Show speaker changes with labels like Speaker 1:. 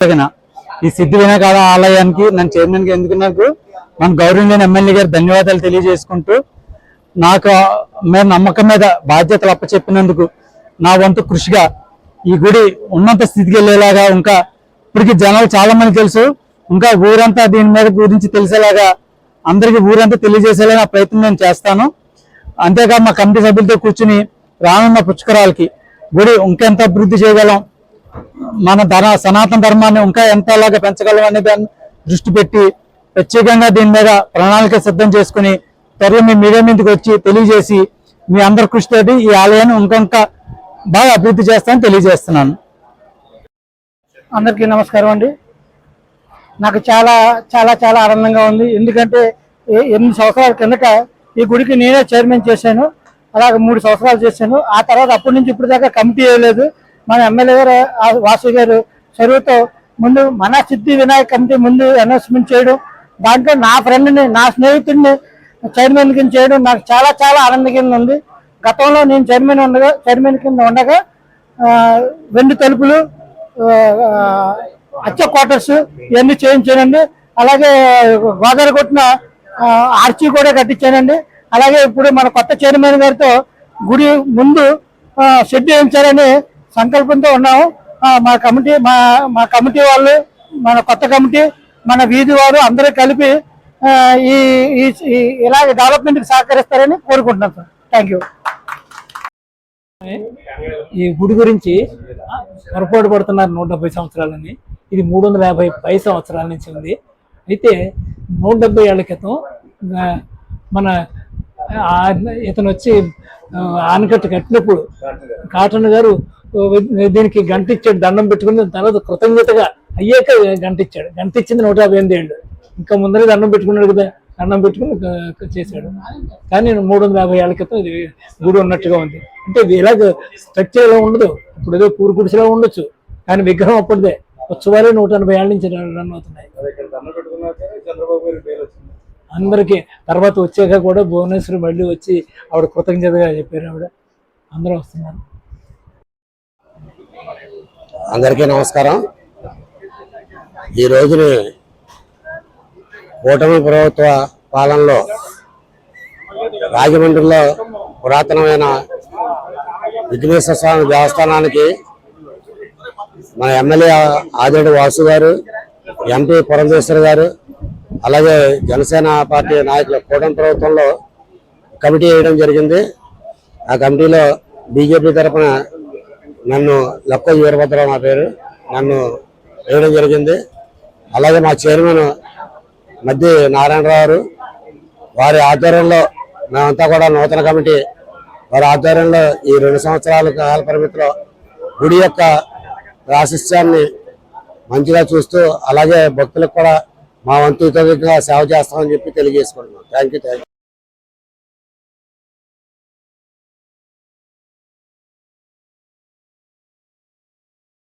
Speaker 1: తగిన ఈ సిద్ధి వినాయకాల ఆలయానికి నన్ను చైర్మన్గా ఎందుకు నాకు? మన గౌరవనీయ ఎమ్మెల్యే గారు ధన్యవాదాలు తెలియజేసుకుంటూ నాకు మేము నమ్మకం మీద బాధ్యతలు అప్పచెప్పినందుకు నా వంతు కృషిగా ఈ గుడి ఉన్నంత స్థితికి వెళ్ళేలాగా ఇంకా ఇప్పటికి జనాలు చాలా మంది తెలుసు. ఇంకా ఊరంతా దీని మీద గురించి తెలిసేలాగా అందరికీ ఊరంతా తెలియజేసేలా ప్రయత్నం నేను చేస్తాను. అంతేకాదు మా కమిటీ సభ్యులతో కూర్చుని రానున్న పుష్కరాలకి గుడి ఇంకెంత అభివృద్ధి చేయగలం? మన ధర సనాతన ధర్మాన్ని ఇంకా ఎంతలాగా పెంచగలం అనే దాన్ని దృష్టి పెట్టి ప్రత్యేకంగా దీని మీద ప్రణాళిక సిద్ధం చేసుకుని త్వరలో మీ మీడియా మీదకి వచ్చి తెలియజేసి మీ అందరి కృషితోటి ఈ ఆలయాన్ని ఇంకొంత బాగా అభివృద్ధి చేస్తానని తెలియజేస్తున్నాను.
Speaker 2: అందరికీ నమస్కారం అండి. నాకు చాలా చాలా చాలా ఆనందంగా ఉంది. ఎందుకంటే ఏ- ఎనిమిది సంవత్సరాల కిందట ఈ గుడికి నేనే చైర్మన్ చేశాను. అలాగే మూడు సంవత్సరాలు చేశాను. ఆ తర్వాత అప్పటి నుంచి ఇప్పుడు దాకా కమిటీ వేయలేదు మన ఎమ్మెల్యే గారు వాసు గారు చదువుతో ముందు మన సిద్ధి వినాయక్ కమిటీ ముందు అనౌన్స్మెంట్ చేయడం దాంట్లో నా ఫ్రెండ్ని నా స్నేహితుడిని చైర్మన్ కింద చేయడం నాకు చాలా చాలా ఆనందంగా ఉంది. గతంలో నేను చైర్మన్ ఉండగా చైర్మన్ కింద ఉండగా వెండి తలుపులు అచ్చ క్వార్టర్స్ ఇవన్నీ చేయించానండి. అలాగే గోదావరి కొట్టిన ఆర్చి కూడా కట్టించానండి. అలాగే ఇప్పుడు మన కొత్త చైర్మన్ గారితో గుడి ముందు షెడ్ వేయించారని సంకల్పంతో ఉన్నాము. మా కమిటీ మా మా కమిటీ వాళ్ళు మన కొత్త కమిటీ మన వీధి వారు అందరూ కలిపి ఈ ఇలాగ డెవలప్మెంట్కి సహకరిస్తారని కోరుకుంటున్నాం సార్. థ్యాంక్ యూ
Speaker 3: ఈ గుడి గురించి పొరపాటు పడుతున్నారు నూట డెబ్బై సంవత్సరాలని. ఇది మూడు వందల యాభై పై సంవత్సరాల నుంచి ఉంది. అయితే నూట డెబ్బై ఏళ్ళ క్రితం మన ఇతను వచ్చి ఆనకట్టు ఆనకట్ట కట్టినప్పుడు కాటన్ గారు దీనికి గంట ఇచ్చాడు దండం పెట్టుకుని తర్వాత కృతజ్ఞతగా అయ్యాక గంట ఇచ్చాడు గంట ఇచ్చింది నూట యాభై ఎనిమిది ఏళ్ళు. ఇంకా ముందరే దండం పెట్టుకున్నాడు కదా దండం పెట్టుకుని చేశాడు. కానీ మూడు వందల యాభై ఏళ్ళ క్రితం ఇది గుడి ఉన్నట్టుగా ఉంది. అంటే ఇది ఇలాగ స్ట్రక్చర్ ఇలా ఉండదు. ఇప్పుడు ఏదో పూరు గుడిసెలా ఉండొచ్చు. కానీ విగ్రహం అప్పటిదే ఉత్సవాలే నూట ఎనభై ఏళ్ళ నుంచి రన్ రన్ అవుతున్నాయి. అందరికీ తర్వాత వచ్చాక కూడా భువనేశ్వరి మళ్ళీ వచ్చి ఆవిడ కృతజ్ఞతగా చెప్పారు ఆవిడ. అందరూ వస్తున్నారు.
Speaker 4: అందరికీ నమస్కారం. ఈ రోజుని కూటమి ప్రభుత్వ పాలనలో రాజమండ్రిలో పురాతనమైన విఘ్నేశ్వర స్వామి దేవస్థానానికి మన ఎమ్మెల్యే ఆదిరెడ్డి వాసు గారు ఎంపీ పురంధేశ్వర్ గారు అలాగే జనసేన పార్టీ నాయకుల కూటమి ప్రభుత్వంలో కమిటీ వేయడం జరిగింది. ఆ కమిటీలో బీజేపీ తరఫున నన్ను లక్క వీరభద్రరావు నా పేరు. నన్ను వేయడం జరిగింది. అలాగే మా చైర్మన్ మధ్య నారాయణరావు వారి ఆధ్వర్యంలో మేమంతా కూడా నూతన కమిటీ వారి ఆధ్వర్యంలో ఈ రెండు సంవత్సరాల కాల పరిమితిలో గుడి యొక్క ప్రాశస్త్యాన్ని మంచిగా చూస్తూ అలాగే భక్తులకు కూడా మా వంతు సేవ చేస్తామని చెప్పి తెలియజేసుకుంటున్నాం. Thank you thank you